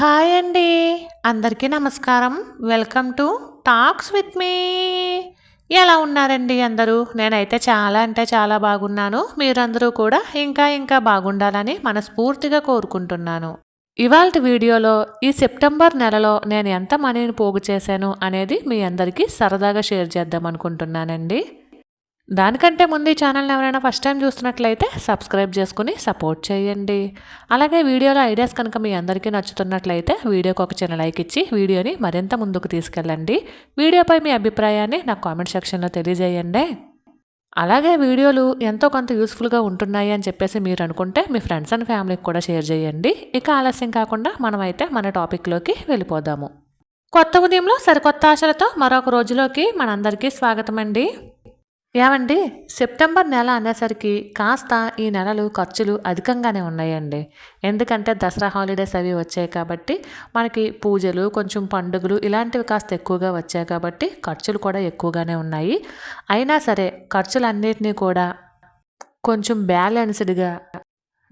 Hi అండి. అందరికీ నమస్కారం. Welcome to talks with me ఎలా ఉన్నారండి అందరూ? నేనైతే చాలా అంటే చాలా బాగున్నాను. మీరందరూ కూడా ఇంకా ఇంకా బాగుండాలని మనస్ఫూర్తిగా కోరుకుంటున్నాను. ఇవాళ వీడియోలో ఈ సెప్టెంబర్ నెలలో నేను ఎంత మనీని పోగు చేశాను అనేది మీ అందరికీ సరదాగా షేర్ చేద్దాం అనుకుంటున్నానండి దానికంటే ముందు ఈ ఛానల్ని ఎవరైనా ఫస్ట్ టైం చూస్తున్నట్లయితే సబ్స్క్రైబ్ చేసుకుని సపోర్ట్ చేయండి. అలాగే వీడియోలో ఐడియాస్ కనుక మీ అందరికీ నచ్చుతున్నట్లయితే వీడియోకి ఒక చిన్న లైక్ ఇచ్చి వీడియోని మరింత ముందుకు తీసుకెళ్ళండి. వీడియోపై మీ అభిప్రాయాన్ని నా కామెంట్ సెక్షన్లో తెలియజేయండి. అలాగే వీడియోలు ఎంతో కొంత యూస్ఫుల్గా ఉంటున్నాయి అని చెప్పేసి మీరు అనుకుంటే మీ ఫ్రెండ్స్ అండ్ ఫ్యామిలీకి కూడా షేర్ చేయండి. ఇక ఆలస్యం కాకుండా మనమైతే మన టాపిక్లోకి వెళ్ళిపోదాము. కొత్త ఉదయంలో సరికొత్త ఆశలతో మరొక రోజులోకి మనందరికీ స్వాగతం అండి ఏమండి? సెప్టెంబర్ నెల అనేసరికి కాస్త ఈ నెలలు ఖర్చులు అధికంగానే ఉన్నాయండి. ఎందుకంటే దసరా హాలిడేస్ అవి వచ్చాయి కాబట్టి మనకి పూజలు కొంచెం పండుగలు ఇలాంటివి కాస్త ఎక్కువగా వచ్చాయి కాబట్టి ఖర్చులు కూడా ఎక్కువగానే ఉన్నాయి. అయినా సరే ఖర్చులన్నిటినీ కూడా కొంచెం బ్యాలెన్స్డ్గా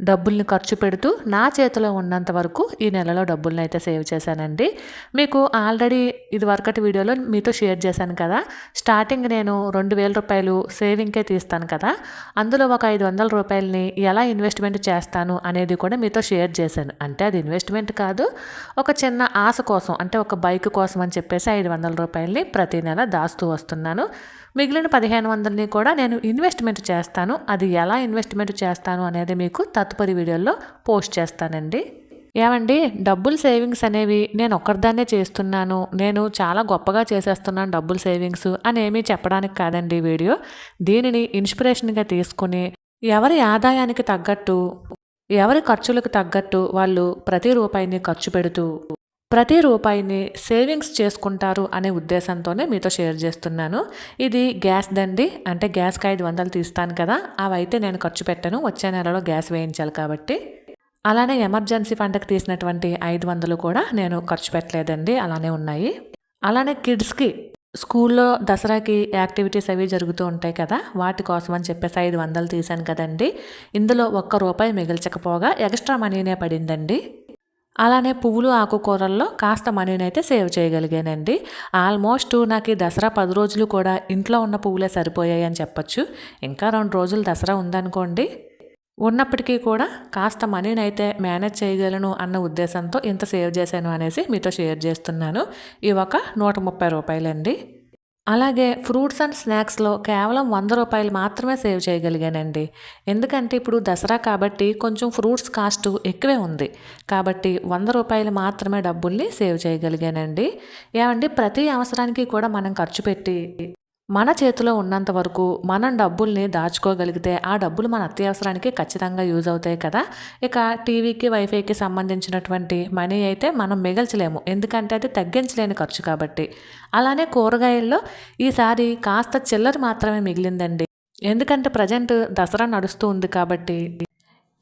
డబ్బుల్ని ఖర్చు పెడుతూ నా చేతిలో ఉన్నంత వరకు ఈ నెలలో డబ్బుల్ని అయితే సేవ్ చేశానండి. మీకు ఆల్రెడీ ఇది వరకటి వీడియోలో మీతో షేర్ చేశాను కదా. స్టార్టింగ్ నేను రెండు వేల రూపాయలు సేవింగ్కే తీస్తాను కదా. అందులో ఒక ఐదు వందల రూపాయలని ఎలా ఇన్వెస్ట్మెంట్ చేస్తాను అనేది కూడా మీతో షేర్ చేశాను. అంటే అది ఇన్వెస్ట్మెంట్ కాదు ఒక చిన్న ఆశ కోసం అంటే ఒక బైక్ కోసం అని చెప్పేసి ఐదు వందల రూపాయలని ప్రతి నెల దాస్తూ వస్తున్నాను. మిగిలిన పదిహేను వందలని కూడా నేను ఇన్వెస్ట్మెంట్ చేస్తాను. అది ఎలా ఇన్వెస్ట్మెంట్ చేస్తాను అనేది మీకు తదుపరి వీడియోలో పోస్ట్ చేస్తానండి. ఏమండి డబ్బులు సేవింగ్స్ అనేవి నేను ఒక్కరిదాన్నే చేస్తున్నాను నేను చాలా గొప్పగా చేసేస్తున్నాను డబ్బులు సేవింగ్స్ అనేమి చెప్పడానికి కాదండి వీడియో. దీనిని ఇన్స్పిరేషన్గా తీసుకుని ఎవరి ఆదాయానికి తగ్గట్టు ఎవరి ఖర్చులకు తగ్గట్టు వాళ్ళు ప్రతి రూపాయిని ఖర్చు పెడుతూ ప్రతి రూపాయిని సేవింగ్స్ చేసుకుంటారు అనే ఉద్దేశంతోనే మీతో షేర్ చేస్తున్నాను. ఇది గ్యాస్ దండి. అంటే గ్యాస్కి ఐదు వందలు తీస్తాను కదా అవైతే నేను ఖర్చు పెట్టాను. వచ్చే నెలలో గ్యాస్ వేయించాలి కాబట్టి. అలానే ఎమర్జెన్సీ ఫండ్కి తీసినటువంటి ఐదు వందలు కూడా నేను ఖర్చు పెట్టలేదండి. అలానే ఉన్నాయి. అలానే కిడ్స్కి స్కూల్లో దసరాకి యాక్టివిటీస్ అవి జరుగుతూ ఉంటాయి కదా వాటి కోసం అని చెప్పేసి ఐదు వందలు తీశాను కదండి. ఇందులో ఒక్క రూపాయి మిగిల్చకపోగా ఎక్స్ట్రా మనీనే పడిందండి. అలానే పువ్వులు ఆకుకూరల్లో కాస్త మనీని అయితే సేవ్ చేయగలిగానండి. ఆల్మోస్ట్ నాకు ఈ దసరా పది రోజులు కూడా ఇంట్లో ఉన్న పువ్వులే సరిపోయాయి అని చెప్పచ్చు. ఇంకా రెండు రోజులు దసరా ఉందనుకోండి ఉన్నప్పటికీ కూడా కాస్త మనీని అయితే మేనేజ్ చేయగలను అన్న ఉద్దేశంతో ఇంత సేవ్ చేశాను అనేసి మీతో షేర్ చేస్తున్నాను. ఇవి ఒక నూట ముప్పై రూపాయలండి. అలాగే ఫ్రూట్స్ అండ్ స్నాక్స్లో కేవలం వంద రూపాయలు మాత్రమే సేవ్ చేయగలిగానండి. ఎందుకంటే ఇప్పుడు దసరా కాబట్టి కొంచెం ఫ్రూట్స్ కాస్ట్ ఎక్కువే ఉంది. కాబట్టి వంద రూపాయలు మాత్రమే డబ్బుల్ని సేవ్ చేయగలిగానండి. ఏమండి? ప్రతి అవసరానికి కూడా మనం ఖర్చు పెట్టి మన చేతిలో ఉన్నంత వరకు మనం డబ్బుల్ని దాచుకోగలిగితే ఆ డబ్బులు మన అత్యవసరానికి ఖచ్చితంగా యూజ్ అవుతాయి కదా. ఇక టీవీకి వైఫైకి సంబంధించినటువంటి మనీ అయితే మనం మిగల్చలేము. ఎందుకంటే అది తగ్గించలేని ఖర్చు కాబట్టి. అలానే కూరగాయల్లో ఈసారి కాస్త చిల్లర మాత్రమే మిగిలిందండి. ఎందుకంటే ప్రజెంట్ దసరా నడుస్తూ ఉంది కాబట్టి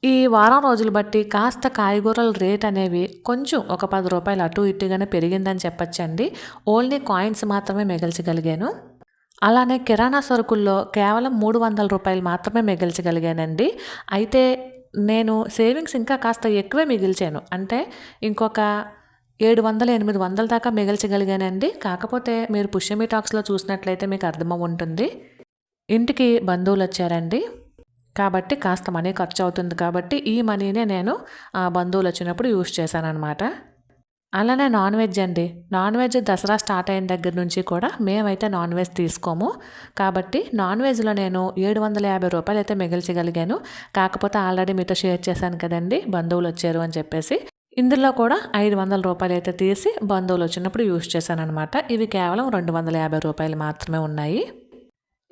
ఈ వారం రోజులు బట్టి కాస్త కాయగూరల రేట్ అనేవి కొంచెం ఒక పది రూపాయలు అటు ఇటుగానే పెరిగిందని చెప్పచ్చండి. ఓన్లీ కాయిన్స్ మాత్రమే మిగల్చగలిగాను. అలానే కిరాణా సరుకుల్లో కేవలం మూడు వందల రూపాయలు మాత్రమే మిగిల్చగలిగానండి. అయితే నేను సేవింగ్స్ ఇంకా కాస్త ఎక్కువే మిగిల్చాను. అంటే ఇంకొక ఏడు వందల ఎనిమిది వందల దాకా మిగిల్చగలిగానండి. కాకపోతే మీరు పుష్యమి టాక్స్లో చూసినట్లయితే మీకు అర్థం ఉంటుంది. ఇంటికి బంధువులు వచ్చారండి. కాబట్టి కాస్త మనీ ఖర్చు అవుతుంది కాబట్టి ఈ మనీనే నేను ఆ బంధువులు వచ్చినప్పుడు యూస్ చేశాను అనమాట అలానే నాన్ వెజ్ అండి. నాన్ వెజ్ దసరా స్టార్ట్ అయిన దగ్గర నుంచి కూడా మేమైతే నాన్ వెజ్ తీసుకోము. కాబట్టి నాన్ వెజ్లో నేను ఏడు వందల యాభై రూపాయలు అయితే మిగిల్చగలిగాను. కాకపోతే ఆల్రెడీ మీతో షేర్ చేశాను కదండి బంధువులు వచ్చారు అని చెప్పేసి. ఇందులో కూడా ఐదు వందల రూపాయలు అయితే తీసి బంధువులు వచ్చినప్పుడు యూజ్ చేశానమాట ఇవి కేవలం రెండు వందల యాభై రూపాయలు మాత్రమే ఉన్నాయి.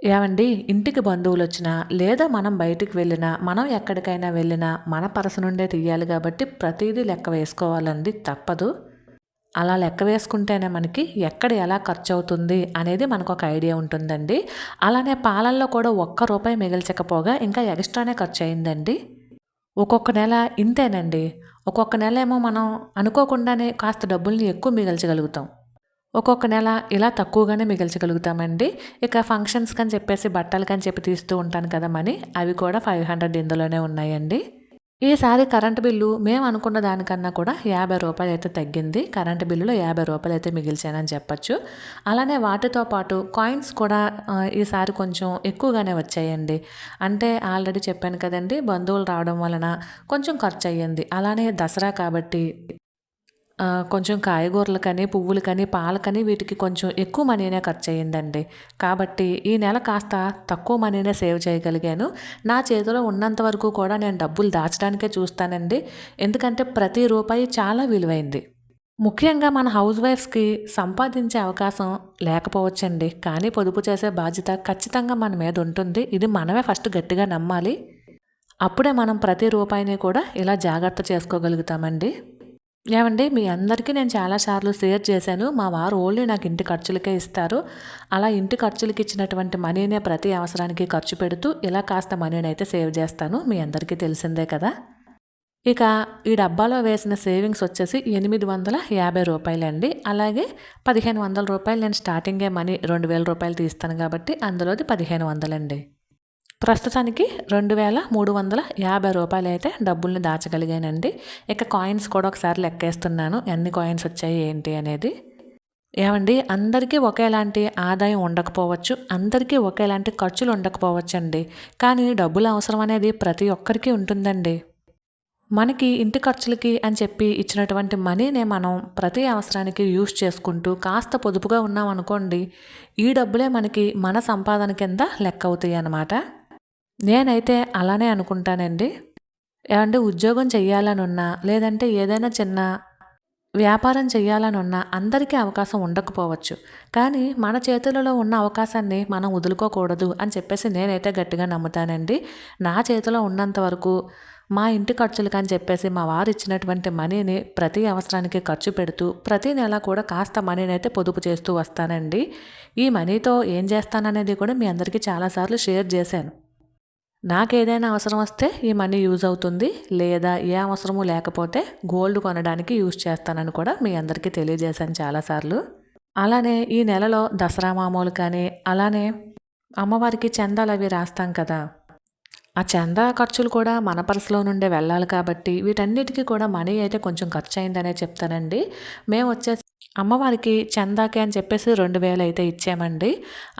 ఏమండి ఇంటికి బంధువులు వచ్చినా లేదా మనం బయటికి వెళ్ళినా మనం ఎక్కడికైనా వెళ్ళినా మన పరస నుండే తీయాలి కాబట్టి ప్రతిదీ లెక్క వేసుకోవాలండి తప్పదు. అలా లెక్క వేసుకుంటేనే మనకి ఎక్కడ ఎలా ఖర్చు అవుతుంది అనేది మనకు ఒక ఐడియా ఉంటుందండి. అలానే పాలల్లో కూడా ఒక్క రూపాయి మిగిల్చకపోగా ఇంకా ఎక్స్ట్రానే ఖర్చు అయిందండి ఒక్కొక్క నెల ఇంతేనండి. ఒక్కొక్క నెల ఏమో మనం అనుకోకుండానే కాస్త డబ్బుల్ని ఎక్కువ మిగల్చగలుగుతాం. ఒక్కొక్క నెల ఇలా తక్కువగానే మిగిల్చగలుగుతామండి. ఇక ఫంక్షన్స్ కని చెప్పేసి బట్టలు కని చెప్పి తీస్తూ ఉంటాను కదా మనీ అవి కూడా ఫైవ్ హండ్రెడ్ ఇందులోనే ఉన్నాయండి. ఈసారి కరెంటు బిల్లు మేము అనుకున్న దానికన్నా కూడా యాభై రూపాయలు అయితే తగ్గింది. కరెంటు బిల్లులో యాభై రూపాయలు అయితే మిగిల్చానని చెప్పచ్చు. అలానే వాటితో పాటు కాయిన్స్ కూడా ఈసారి కొంచెం ఎక్కువగానే వచ్చాయండి. అంటే ఆల్రెడీ చెప్పాను కదండి బంధువులు రావడం వలన కొంచెం ఖర్చు అయ్యింది అలానే దసరా కాబట్టి కొంచెం కాయగూరలు కానీ పువ్వులు కానీ పాలు పాలకని వీటికి కొంచెం ఎక్కువ మనీనే ఖర్చు అయ్యిందండి కాబట్టి ఈ నెల కాస్త తక్కువ మనీనే సేవ్ చేయగలిగాను. నా చేతిలో ఉన్నంత వరకు కూడా నేను డబ్బులు దాచడానికే చూస్తానండి. ఎందుకంటే ప్రతి రూపాయి చాలా విలువైంది. ముఖ్యంగా మన హౌస్ వైఫ్స్కి సంపాదించే అవకాశం లేకపోవచ్చండి. కానీ పొదుపు చేసే బాధ్యత ఖచ్చితంగా మన మీద ఉంటుంది. ఇది మనమే ఫస్ట్ గట్టిగా నమ్మాలి. అప్పుడే మనం ప్రతి రూపాయిని కూడా ఇలా జాగ్రత్త చేసుకోగలుగుతామండి. ఏమండి మీ అందరికీ నేను చాలాసార్లు షేర్ చేశాను. మా వారు ఓన్లీ నాకు ఇంటి ఖర్చులకే ఇస్తారు. అలా ఇంటి ఖర్చులకి ఇచ్చినటువంటి మనీనే ప్రతి అవసరానికి ఖర్చు పెడుతూ ఇలా కాస్త మనీని అయితే సేవ్ చేస్తాను. మీ అందరికీ తెలిసిందే కదా. ఇక ఈ డబ్బాలో వేసిన సేవింగ్స్ వచ్చేసి ఎనిమిది వందల యాభై రూపాయలండి. అలాగే పదిహేను వందల రూపాయలు నేను స్టార్టింగే మనీ రెండు వేల రూపాయలు తీస్తాను కాబట్టి అందులోది పదిహేను వందలండి. ప్రస్తుతానికి రెండు వేల మూడు వందల యాభై రూపాయలు అయితే డబ్బుల్ని దాచగలిగానండి. ఇక కాయిన్స్ కూడా ఒకసారి లెక్కేస్తున్నాను. ఎన్ని కాయిన్స్ వచ్చాయి ఏంటి అనేది. ఏమండి అందరికీ ఒకేలాంటి ఆదాయం ఉండకపోవచ్చు అందరికీ ఒకేలాంటి ఖర్చులు ఉండకపోవచ్చు అండి కానీ డబ్బులు అవసరం అనేది ప్రతి ఒక్కరికి ఉంటుందండి. మనకి ఇంటి ఖర్చులకి అని చెప్పి ఇచ్చినటువంటి మనీనే మనం ప్రతి అవసరానికి యూజ్ చేసుకుంటూ కాస్త పొదుపుగా ఉన్నాం అనుకోండి ఈ డబ్బులే మనకి మన సంపాదన కింద లెక్క అవుతాయి అన్నమాట నేనైతే అలానే అనుకుంటానండి. ఏమంటే ఉద్యోగం చెయ్యాలని ఉన్నా లేదంటే ఏదైనా చిన్న వ్యాపారం చేయాలని ఉన్నా అందరికీ అవకాశం ఉండకపోవచ్చు. కానీ మన చేతులలో ఉన్న అవకాశాన్ని మనం వదులుకోకూడదు అని చెప్పేసి నేనైతే గట్టిగా నమ్ముతానండి. నా చేతిలో ఉన్నంత వరకు మా ఇంటి ఖర్చులకు అని చెప్పేసి మా వారు ఇచ్చినటువంటి మనీని ప్రతి అవసరానికి ఖర్చు పెడుతూ ప్రతి నెల కూడా కాస్త మనీని అయితే పొదుపు చేస్తూ వస్తానండి. ఈ మనీతో ఏం చేస్తాననేది కూడా మీ అందరికీ చాలాసార్లు షేర్ చేశాను. నాకు ఏదైనా అవసరం వస్తే ఈ మనీ యూజ్ అవుతుంది. లేదా ఏ అవసరము లేకపోతే గోల్డ్ కొనడానికి యూజ్ చేస్తానని కూడా మీ అందరికీ తెలియజేశాను చాలాసార్లు. అలానే ఈ నెలలో దసరా మామూలు కానీ అలానే అమ్మవారికి చందాలు అవి రాస్తాం కదా. ఆ చందా ఖర్చులు కూడా మన పర్సులో నుండే వెళ్ళాలి కాబట్టి వీటన్నిటికీ కూడా మనీ అయితే కొంచెం ఖర్చు అయిందనే చెప్తానండి. మేము వచ్చేసి అమ్మవారికి చందాకే అని చెప్పేసి రెండు వేలు అయితే ఇచ్చామండి.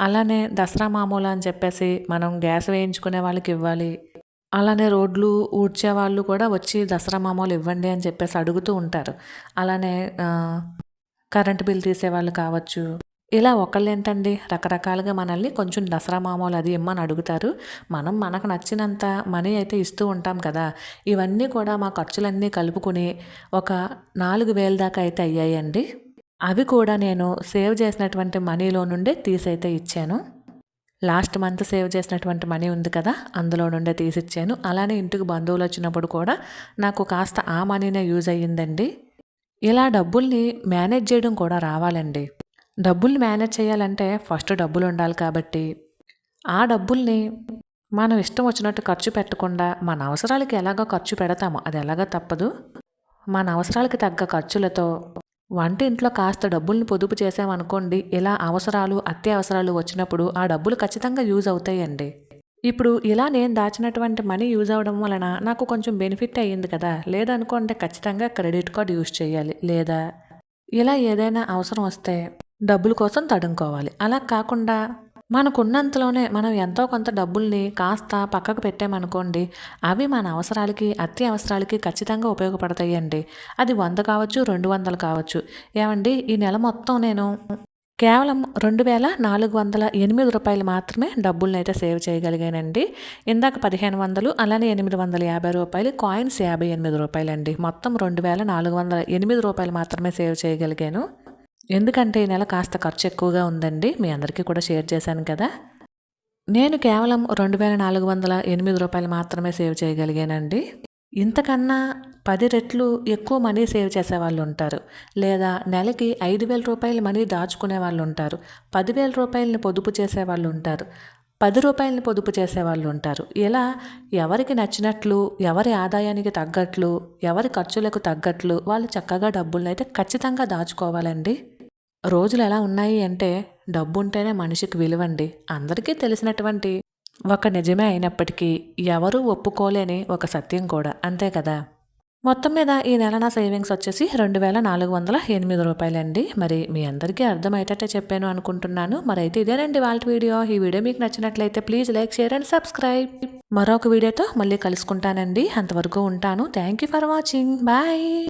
అలానే దసరా మామూలు అని చెప్పేసి మనం గ్యాస్ వేయించుకునే వాళ్ళకి ఇవ్వాలి. అలానే రోడ్లు ఊడ్చే వాళ్ళు కూడా వచ్చి దసరా మామూలు ఇవ్వండి అని చెప్పేసి అడుగుతూ ఉంటారు. అలానే కరెంటు బిల్ తీసేవాళ్ళు కావచ్చు. ఇలా ఒకళ్ళు ఏంటండి రకరకాలుగా మనల్ని కొంచెం దసరా మామూలు అది ఇమ్మని అడుగుతారు. మనం మనకు నచ్చినంత మనీ అయితే ఇస్తూ ఉంటాం కదా. ఇవన్నీ కూడా మా ఖర్చులన్నీ కలుపుకుని ఒక నాలుగు వేల దాకా అయితే అయ్యాయండి. అవి కూడా నేను సేవ్ చేసినటువంటి మనీలో నుండే తీసైతే ఇచ్చాను. లాస్ట్ మంత్ సేవ్ చేసినటువంటి మనీ ఉంది కదా అందులో నుండే తీసిచ్చాను. అలానే ఇంటికి బంధువులు వచ్చినప్పుడు కూడా నాకు కాస్త ఆ మనీనే యూజ్ అయ్యిందండి. ఇలా డబ్బుల్ని మేనేజ్ చేయడం కూడా రావాలండి. డబ్బుల్ని మేనేజ్ చేయాలంటే ఫస్ట్ డబ్బులు ఉండాలి కాబట్టి ఆ డబ్బుల్ని మనం ఇష్టం వచ్చినట్టు ఖర్చు పెట్టకుండా మన అవసరాలకి ఎలాగో ఖర్చు పెడతామో అది ఎలాగో తప్పదు. మన అవసరాలకి తగ్గ ఖర్చులతో వంటింట్లో కాస్త డబ్బుల్ని పొదుపు చేసామనుకోండి ఇలా అవసరాలు అత్యవసరాలు వచ్చినప్పుడు ఆ డబ్బులు ఖచ్చితంగా యూజ్ అవుతాయండి. ఇప్పుడు ఇలా నేను దాచినటువంటి మనీ యూజ్ అవ్వడం వలన నాకు కొంచెం బెనిఫిట్ అయ్యింది కదా లేదనుకోండి ఖచ్చితంగా క్రెడిట్ కార్డ్ యూజ్ చేయాలి లేదా? ఇలా ఏదైనా అవసరం వస్తే డబ్బుల కోసం తడుముకోవాలి. అలా కాకుండా మనకున్నంతలోనే మనం ఎంతో కొంత డబ్బుల్ని కాస్త పక్కకు పెట్టామనుకోండి అవి మన అవసరాలకి అత్యవసరాలకి ఖచ్చితంగా ఉపయోగపడతాయండి. అది వంద కావచ్చు రెండు వందలు కావచ్చు. ఏమండి ఈ నెల మొత్తం నేను కేవలం రెండు వేల నాలుగు వందల ఎనిమిది రూపాయలు మాత్రమే డబ్బుల్ని అయితే సేవ్ చేయగలిగానండి. ఇందాక పదిహేను వందలు అలానే ఎనిమిది వందల యాభై రూపాయలు కాయిన్స్ యాభై ఎనిమిది రూపాయలండి. మొత్తం రెండు వేల నాలుగు వందల ఎనిమిది రూపాయలు మాత్రమే సేవ్ చేయగలిగాను. ఎందుకంటే ఈ నెల కాస్త ఖర్చు ఎక్కువగా ఉందండి. మీ అందరికీ కూడా షేర్ చేశాను కదా. నేను కేవలం రెండు వేల నాలుగు వందల ఎనిమిది రూపాయలు మాత్రమే సేవ్ చేయగలిగానండి. ఇంతకన్నా పది రెట్లు ఎక్కువ మనీ సేవ్ చేసే వాళ్ళు ఉంటారు. లేదా నెలకి ఐదు వేల రూపాయలు మనీ దాచుకునే వాళ్ళు ఉంటారు. పదివేల రూపాయలని పొదుపు చేసే వాళ్ళు ఉంటారు. పది రూపాయలని పొదుపు చేసే వాళ్ళు ఉంటారు. ఇలా ఎవరికి నచ్చినట్లు ఎవరి ఆదాయానికి తగ్గట్లు ఎవరి ఖర్చులకు తగ్గట్లు వాళ్ళు చక్కగా డబ్బులను అయితే ఖచ్చితంగా దాచుకోవాలండి. రోజులు ఎలా ఉన్నాయి అంటే డబ్బు ఉంటేనే మనిషికి విలువండి. అందరికీ తెలిసినటువంటి ఒక నిజమే అయినప్పటికీ ఎవరూ ఒప్పుకోలేని ఒక సత్యం కూడా. అంతే కదా? మొత్తం మీద ఈ నెల నా సేవింగ్స్ వచ్చేసి రెండు వేల నాలుగు వందల ఎనిమిది రూపాయలండి. మరి మీ అందరికీ అర్థమయ్యేటట్టే చెప్పాను అనుకుంటున్నాను. మరి అయితే ఇదేనండి వాళ్ళ వీడియో. ఈ వీడియో మీకు నచ్చినట్లయితే please like share and subscribe. మరొక వీడియోతో మళ్ళీ కలుసుకుంటానండి. అంతవరకు ఉంటాను. Thank you for watching. Bye.